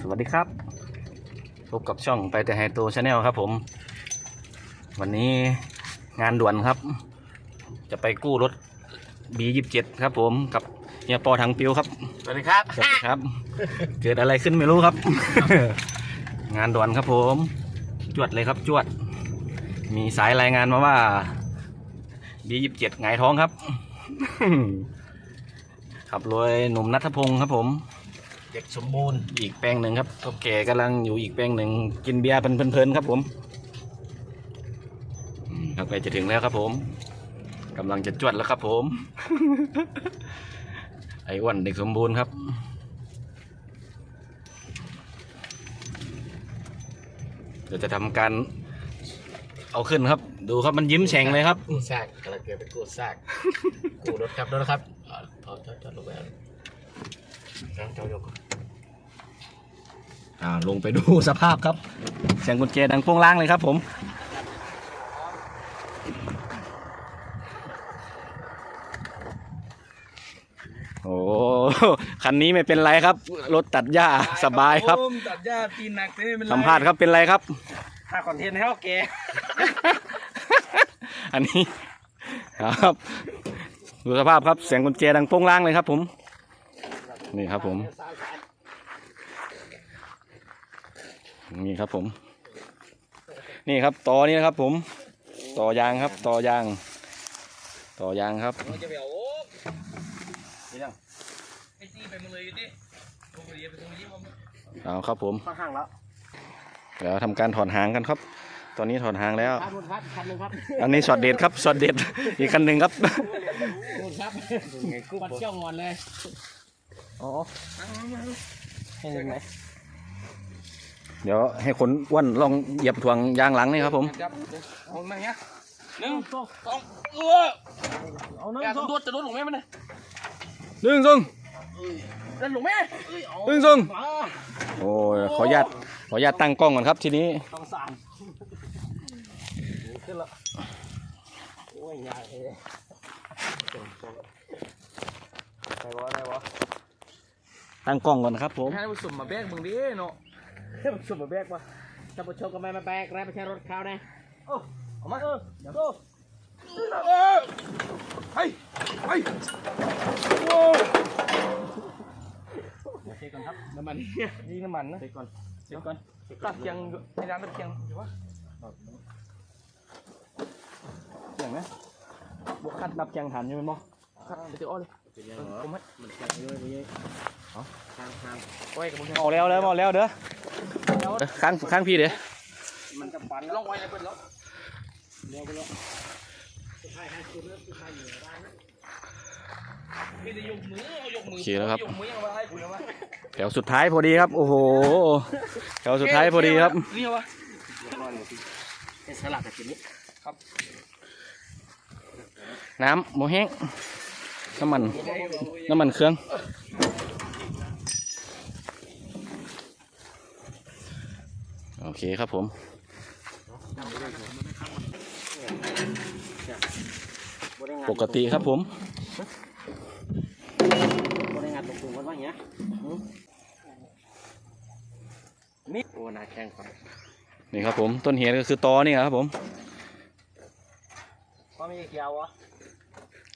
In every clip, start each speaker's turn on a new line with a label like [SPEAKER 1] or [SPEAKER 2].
[SPEAKER 1] สวัสดีครับพบกับช่องไปแต่ไฮโตชาแนลครับผม วันนี้งานด่วนครับ จะไปกู้รถ B27 ครับผมกับเฮียปอทางปิวครับ
[SPEAKER 2] สวัสดีครับ
[SPEAKER 1] สวัสดีครับ เกิดอะไรขึ้นไม่รู้ครับ งานด่วนครับผม จวดเลยครับจวด มีสายรายงานมาว่า B27 หงายท้องครับขับโดยหนุ่มนัทพงศ์ครับผม
[SPEAKER 2] เด็กสมบูรณ์
[SPEAKER 1] อีกแปลงหนึ่งครับก็แก่กำลังอยู่อีกแปลงหนึ่งกินเบียร์เพลินๆครับผมอืมครับไปจะถึงแล้วครับผมกำลังจะจวดแล้วครับผม ไอ้อ้วนเด็กสมบูรณ์ครับเดี๋ยวจะทำการเอาขึ้นครับ ดูครับมันยิ้มแฉ่งเลยครับ
[SPEAKER 2] กู้ซากกำลังเกิดเป็นกู้ซากกู้รถครับรถครับอ่าถอดถอดถอดลงไปเอาน้องเจ้ายกก่ อน
[SPEAKER 1] อ่าลงไปดูสภาพครับเสียงกุญแจดังโป้งล่างเลยครับผมโอ้คันนี้ไม่เป็นไรครับ รถตัดหญ้าสบายครับ
[SPEAKER 3] ผมตัดหญ้าตีนหนักเต้เป็นไร
[SPEAKER 1] สัมภาษณ์ครับเป็นไรครับ
[SPEAKER 3] ถ้าคอนเทนต์ให้เขาแก
[SPEAKER 1] อันนี้ครับดูสภาพครับเสียงกุญแจดังโป้งล่างเลยครับผม นี่ครับผม นี่ครับผม นี่ครับต่อนี้นะครับ ผม ต่อยางครับ ต่อยาง ต่อยางครับ
[SPEAKER 3] เราจะไปเอาโอ้ไอ้ตีไปมาเลยดิตรงนี้ไปตรงนี้ผม
[SPEAKER 1] เอาครับผม
[SPEAKER 2] ข้างๆแล้ว
[SPEAKER 1] เดี๋ยวทำการถอนหางกันครับ ตอนนี้ถอนหางแล้ว
[SPEAKER 2] ครับครับคันหนึงครับ
[SPEAKER 1] อันนี้ช็อตเด็ดครับช็อตเด็ดอีกคันหนึ่งครับ
[SPEAKER 2] นู่นครับปัดเจ้างอนเลย
[SPEAKER 1] อ๋อให้ยังไง เดี๋ยวให้คนอ้วนลองเหยียบถ่วงยางหลังนี่ครับผม
[SPEAKER 3] จับเอามาเนี้ยหนึ่งสองเออ
[SPEAKER 2] เอาน้
[SPEAKER 3] อย่าสำรวจจะรถหลงแม่มันนะ
[SPEAKER 1] หนึ่งสอง
[SPEAKER 3] เดินหลงแม่
[SPEAKER 1] หนึ่งสองโอ้ยขออนุญาตขออนุญาตตั้งกล้องก่อนครับทีนี้
[SPEAKER 2] ต้องสามขึ้นละโอ้ยใหญ่เลยใครวะใครวะ
[SPEAKER 1] ตั้งกล้องก่อนครับผม
[SPEAKER 3] ให้ผู้สมมาแบกมึงดิเนาะ
[SPEAKER 2] เฮ้ย มันสุ่มมาแบกวะถ้าผู้ชมก็ไม่มาแบกแล้วไม่ใช่รถเขาแน่
[SPEAKER 3] โอ้เอามาเออ
[SPEAKER 2] เดี๋ยว
[SPEAKER 3] โเออเฮ้ยเฮ้ยโอ้
[SPEAKER 2] เดี๋ยวเช็คก่อนครับน้ำมัน
[SPEAKER 3] นี่น้ำมันนะ
[SPEAKER 2] เช็คก่อนเช็คก่อน
[SPEAKER 3] ตัดเพียงในร้านตัดเพียงอยู่วะ
[SPEAKER 1] เสียงไหมบวกคัดนับแจงหันอยู่ไหมบ่
[SPEAKER 3] ครับเดี๋ยวอ้อเลย
[SPEAKER 2] เป็นยังไง
[SPEAKER 3] ผมให้
[SPEAKER 2] มันแข็งเยอะเลยทางทาง
[SPEAKER 3] ไว้กับมึง
[SPEAKER 1] เอาแล้วแล้วเอาแล้วเด้อเด้อ ข้างข้างพี่เด้อ
[SPEAKER 2] มันจะปัน
[SPEAKER 3] ลองไว้ในเปิดแล้ว
[SPEAKER 2] เร็วไปแล้วสุดท้ายให้คุณเริ่มสุดท้ายอยู่ในบ้านนะ
[SPEAKER 3] พี่จะยกมือเอายกมื
[SPEAKER 1] โอเคแล้วครับ
[SPEAKER 3] ยกมือยังไงให้คุณนะวะ
[SPEAKER 1] แถวสุดท้ายพอดีครับ โอ้โห แถวสุดท้ายพอดีครับ
[SPEAKER 3] นี่วะ
[SPEAKER 2] เรียบร้อยเลยพี่เป็นสลัดกับชิ้นนี้
[SPEAKER 1] น้ำโมแห้งน้ำมัน น้ำมันเครื่อง โอ เคครับผมปกติครับผม
[SPEAKER 2] บริงานตรงๆกันว่าอย่างเงี้ยนี่โอ้นาแข้งก่อน
[SPEAKER 1] นี่ครับผมต้นเหตุก็คือตอนี่ครับผม
[SPEAKER 2] ก็มีเขียววะ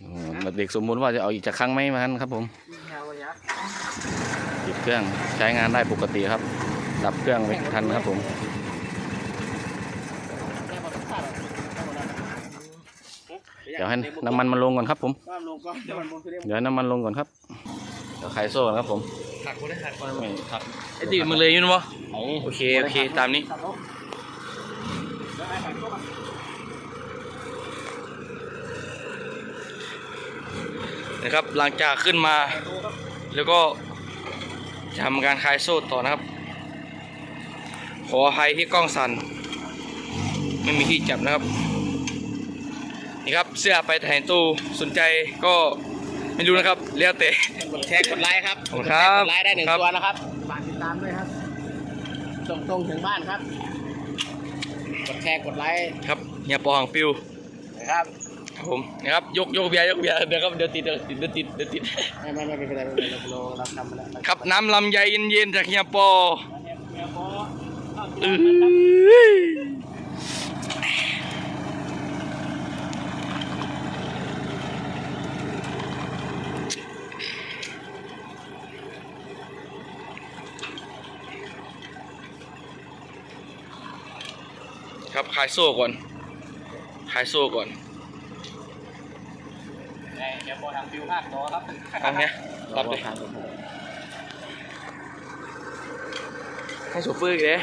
[SPEAKER 1] อ๋อเด็กสมมุติว่าจะเอาอีกจากครั้งไหมมันครับผม
[SPEAKER 2] มีเขียววะยะ
[SPEAKER 1] ติดเครื่องใช้งานได้ปกติครับ ดับเครื่องไม่ทันครับผม
[SPEAKER 2] แค่มาสักพัก
[SPEAKER 1] เดี๋ยวให้น้ำมันมันลงก่อนครับผม
[SPEAKER 2] ว่ามลงก่อนเดี๋ยวมันบนคือเรียก
[SPEAKER 1] เดี๋ยวให้น้ำมันลงก่อนครับ เดี๋ยวไขโซ่ก่อนครับผม
[SPEAKER 3] หักกูได้หัก
[SPEAKER 1] ไม่ครับ
[SPEAKER 3] ไอ้ตีมึงเลยอยู่นะวะ
[SPEAKER 1] โอ้
[SPEAKER 3] โอเคโอเคตามนี้
[SPEAKER 2] ตัดลงแล้วไอ้ผักก็มา
[SPEAKER 3] นะครับหลังจากขึ้นมาแล้วก็จะทำการคลายโซ่ต่อนะครับ ขออภัยที่กล้องสั่นไม่มีที่จับนะครับ นี่ครับเสื้อไปถ่ายตู้สนใจก็ไม่รู้นะครับเรียกแต่
[SPEAKER 2] กดแชร์กดไลค์ครับ
[SPEAKER 3] ขอบคุณครับ
[SPEAKER 2] กดไลค์ได้หนึ่ง
[SPEAKER 3] ครับ
[SPEAKER 2] ตัวนะครับฝากติดตามด้วยครับ ส่งตรงถึงบ้านครับ กดแชร์กดไลค์
[SPEAKER 3] ครับเฮียปอหังปิว
[SPEAKER 2] นะครับ
[SPEAKER 3] คครับผมนะครับยกยกเบียร์ยกเบียร์เดี๋ยวครับเดี๋ยวติดเดี๋ยวติดเดี๋ยวติดเดี๋ยวติด
[SPEAKER 2] ไม่ไม่ไม่เป็นไรไม่เป็นไรเราเราทำมาแล้ว
[SPEAKER 3] ครับน้ำลำไยเย็นๆจากเฮียปอ
[SPEAKER 2] เฮียปอ
[SPEAKER 3] เอ้ ครับขายโซ่ก่อนขายโซ่ก่อน
[SPEAKER 1] เฮียปอทำฟิวภาคต่อครับ
[SPEAKER 3] เอาเนี้ยตัดเลยให้โชเฟอร์อีกเลย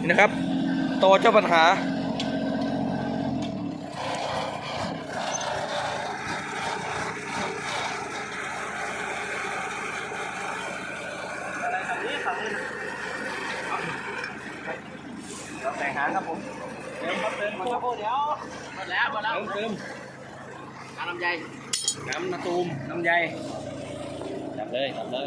[SPEAKER 3] นี่นะครับ ต่อเจ้าปัญหา
[SPEAKER 1] แต่งหาง ครับผมเติมครับเติมครับเดี๋ยว
[SPEAKER 2] หมดแล้วหมดแล้ว
[SPEAKER 1] เติม
[SPEAKER 2] น้ำลำไย
[SPEAKER 1] น้ำมะตูมน้ำใยจับเลยจับเลย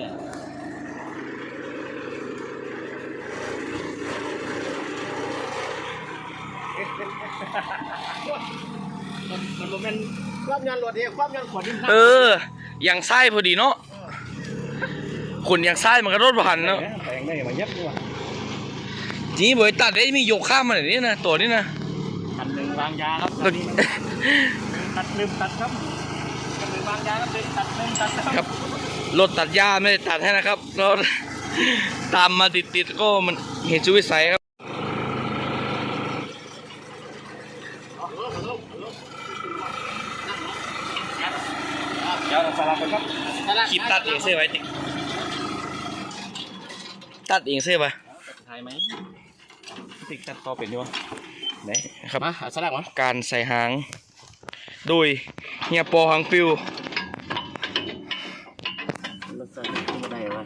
[SPEAKER 2] มันมันเป็นความยันหลวดเดียวความยันขวดนี่
[SPEAKER 3] เอออย่างไส้พอดีเนาะคนอย่างไส้มันก็รถผ่านเนาะ
[SPEAKER 1] แต่งได้มาเย็บด้วย
[SPEAKER 3] จีบอยตัดได้มีโยกข้ามมาหน่อยนี่นะตัวนี้นะ
[SPEAKER 1] คันหนึ่งวางยาครับ
[SPEAKER 3] ตัว
[SPEAKER 1] ตัดลืมตัดครับคันหนึ่งวางยาครับลืมตัดลืมตัดครับ
[SPEAKER 3] ครับรถตัดหญ้าไม่ได้ตัดให้นะครับรถตามมาติดๆก็มันเหตุสุวิสัยครับ
[SPEAKER 1] เดี๋ยวเราสลับกันครับ
[SPEAKER 3] คลิปตัดเองเสื้อไว้ติตัดเองเสื้อไป
[SPEAKER 1] ถ่ายไหม ติ๊กตัดต่อเป็นอยู่ไหน
[SPEAKER 3] ครับ
[SPEAKER 2] มาสลักมา
[SPEAKER 3] การใส่หาง โดยเฮียปอหางปิว
[SPEAKER 2] รถสลักไม่ได้วะ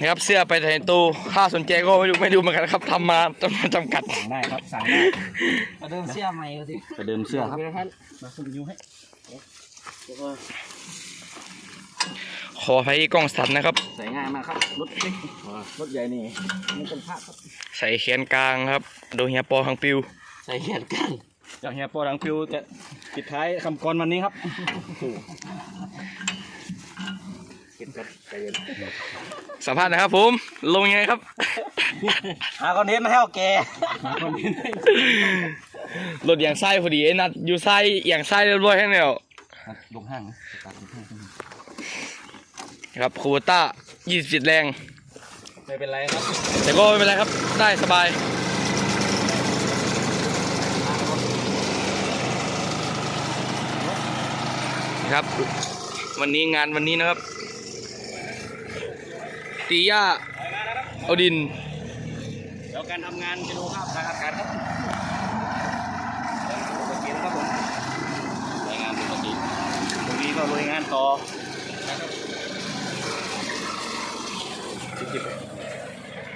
[SPEAKER 3] นะครับเสื้อไปแต่ตู้ถ้าสนใจก็ไม่ดูไม่ดูเหมือนกันครับทำมาจำนวนจำกัด
[SPEAKER 1] สั่งได้ครับสั่งได้
[SPEAKER 2] มาเดิมเสื้อใหม่ก็สิ
[SPEAKER 1] ไปเดิมเสื้อครับ
[SPEAKER 2] ท่าน
[SPEAKER 1] มาคุณยูให้
[SPEAKER 3] ขอให้กล้องสั่นนะครับ
[SPEAKER 1] ใส่ง่ายมากครับรถเล็กรถใหญ่นี่ไม่ต้องพลาดครับ
[SPEAKER 3] ใส่แขนกลางครับ โดยเฮียปอหางปิว
[SPEAKER 2] ใส่แขนกัน
[SPEAKER 1] เจ้าเฮียโปรดังฟิวจะปิดท้ายคำกรวันนี้ครับ
[SPEAKER 3] สัมภาษณ์นะครับผม ลงยังไงครับ
[SPEAKER 1] หาคอนเทนต์มาให้เอาแก
[SPEAKER 3] รถอย่างไส้พอดีไอ้นัดอยู่ไส้อย่างไส้เรียบร้อยให้แล้ว
[SPEAKER 1] ลงห้าง
[SPEAKER 3] ครับคูเบต้า27แรง
[SPEAKER 1] ไม่เป็นไรครับ
[SPEAKER 3] แต่ก็ไม่เป็นไรครับ ได้สบาย ครับ วันนี้งานวันนี้นะครับ ตีย่าเอาดิน
[SPEAKER 1] เดี๋ยวการทำงานจะดูภาพทางอากาศครับปกตินะครับผมรายงานปกติตรงนี้ก็รายงานต่อนะครับจิบ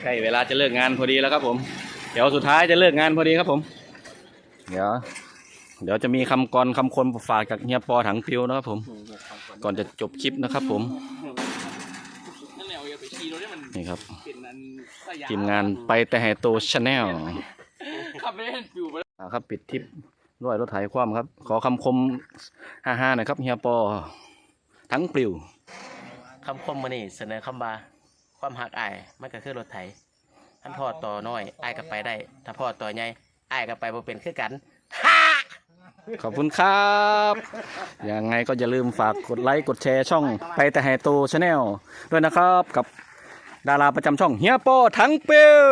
[SPEAKER 1] ๆใช่เวลาจะเลิกงานพอดีแล้วครับผม เดี๋ยวสุดท้ายจะเลิกงานพอดีครับผม เดี๋ยว เดี๋ยวจะมีคำกรคำคนฝากจากเฮียปอถังพิวนะครับผม ก่อนจะจบคลิปนะครับผม
[SPEAKER 3] นั่นแหละอย่าไปขี่รถให้มัน
[SPEAKER 1] นี่ครับ
[SPEAKER 3] เป็นอันสย
[SPEAKER 1] ทีมงานไปแต่แห่โตชาแนล
[SPEAKER 3] ขับไม่ได้ฟิวไป
[SPEAKER 1] อ่าครับปิดทริปด้วยรถไถคว่ำครับ ขอคำคมฮ่าๆหน่อยครับเฮียปอ ทั้งปลิว
[SPEAKER 2] คำคมมันนี่เสนอคำบา ความหักอายมันก็คือรถไถท่านพ่อต่อน้อยอายก็ไปได้ ถ้าพ่อต่อใหญ่อายก็ไปบ่เป็นคือกัน
[SPEAKER 1] ขอบคุณครับยังไงก็อย่าลืมฝากกดไลค์กดแชร์ช่องไปแต่แห่โตชาแนลด้วยนะครับกับดาราประจำช่องเฮียปอทั้งปลิว